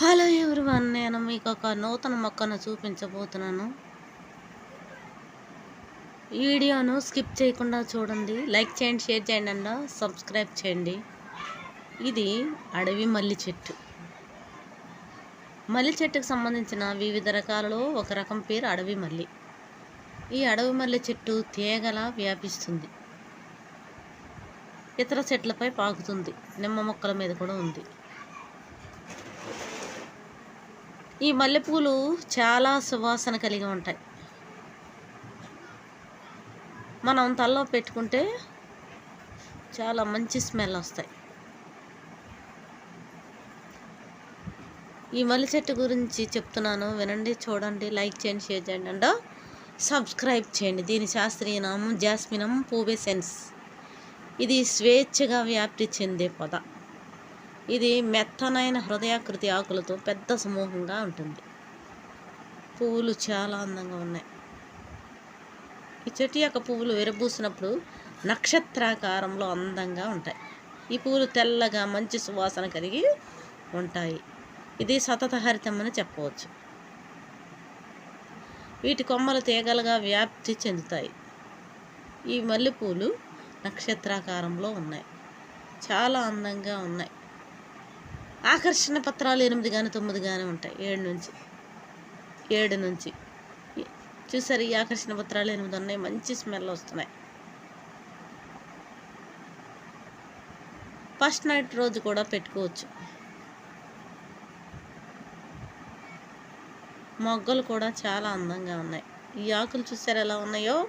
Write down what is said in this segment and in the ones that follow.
Hello everyone నేను మీకు ఒక నూతన మొక్కను చూపించబోతున్నాను. వీడియోను స్కిప్ చేయకుండా చూడండి. లైక్ చేయండి షేర్ చేయండి అండ్ సబ్స్క్రైబ్ చేయండి. ఇది అడవి మల్లి చెట్టు. మల్లి చెట్టుకు సంబంధించిన వివిధ రకాలలో ఒక రకం పేరు అడవి మల్లి. ఈ అడవి మల్లి చెట్టు తీగలా వ్యాపిస్తుంది. ఇతర చెట్లపై పాకుతుంది. నిమ్మ మొక్కల మీద కూడా ఉంది. ఈ మల్లెపూలు చాలా సువాసన కలిగి ఉంటాయి. మనం తల్లో పెట్టుకుంటే చాలా మంచి స్మెల్ వస్తాయి. ఈ మల్లె చెట్టు గురించి చెప్తున్నాను వినండి చూడండి లైక్ చేయండి షేర్ చేయండి అండ్ సబ్స్క్రైబ్ చేయండి. దీని శాస్త్రీయ నామం జాస్మినం పూబెసెన్స్ ఇది స్వేచ్ఛగా వ్యాప్తి చెందే పొద. ఇది మెత్తనైన హృదయాకృతి ఆకులతో పెద్ద సమూహంగా ఉంటుంది. పువ్వులు చాలా అందంగా ఉన్నాయి. ఈ చెట్టు యొక్క పువ్వులు విరబూసినప్పుడు నక్షత్రాకారంలో అందంగా ఉంటాయి. ఈ పువ్వులు తెల్లగా మంచి సువాసన కలిగి ఉంటాయి. ఇది సతత హరితం అని చెప్పవచ్చు. వీటి కొమ్మలు తీగలుగా వ్యాప్తి చెందుతాయి. ఈ మల్లెపూలు నక్షత్రాకారంలో ఉన్నాయి. చాలా అందంగా ఉన్నాయి. ఆకర్షణ పత్రాలు ఎనిమిది కానీ తొమ్మిది కానీ ఉంటాయి. ఏడు నుంచి. ఏడు నుంచి. చూసారు ఈ ఆకర్షణ పత్రాలు ఎనిమిది ఉన్నాయి. మంచి స్మెల్ వస్తున్నాయి. ఫస్ట్ నైట్ రోజు కూడా పెట్టుకోవచ్చు. మొగ్గలు కూడా చాలా అందంగా ఉన్నాయి. ఈ ఆకులు చూసారు ఎలా ఉన్నాయో?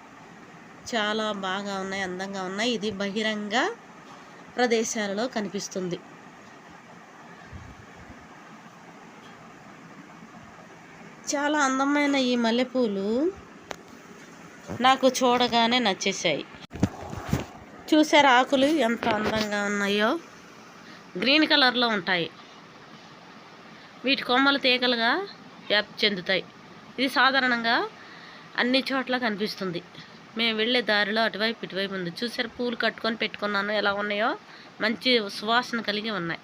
చాలా బాగా ఉన్నాయి అందంగా ఉన్నాయి. ఇది బహిరంగ ప్రదేశాలలో కనిపిస్తుంది. చాలా అందమైన ఈ మల్లెపూలు నాకు చూడగానే నచ్చేసాయి చూసారు ఆకులు ఎంత అందంగా ఉన్నాయో? గ్రీన్ కలర్లో ఉంటాయి. వీటి కొమ్మలు తీగలుగా వ్యాప్తి చెందుతాయి. ఇది సాధారణంగా అన్ని చోట్ల కనిపిస్తుంది. మేము వెళ్ళే దారిలో అటువైపు ఇటువైపు ఉంది. చూసారు? పూలు కట్టుకొని పెట్టుకున్నాను. ఎలా ఉన్నాయో? మంచి సువాసన కలిగి ఉన్నాయి.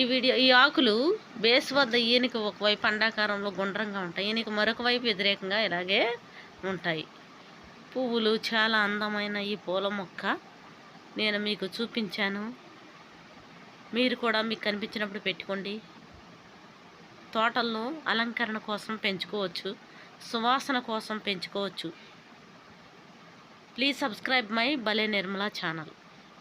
ఈ వీడియో ఈ ఆకులు బేస్ వద్ద ఈయనకి ఒకవైపు అండాకారంలో గుండ్రంగా ఉంటాయి ఈయనకి మరొక వైపు వ్యతిరేకంగా ఇలాగే ఉంటాయి. పువ్వులు చాలా అందమైన ఈ పూల మొక్క నేను మీకు చూపించాను. మీరు కూడా మీకు కనిపించినప్పుడు పెట్టుకోండి. తోటల్లో అలంకరణ కోసం పెంచుకోవచ్చు సువాసన కోసం పెంచుకోవచ్చు. ప్లీజ్ సబ్స్క్రైబ్ మై భలే నిర్మలా ఛానల్.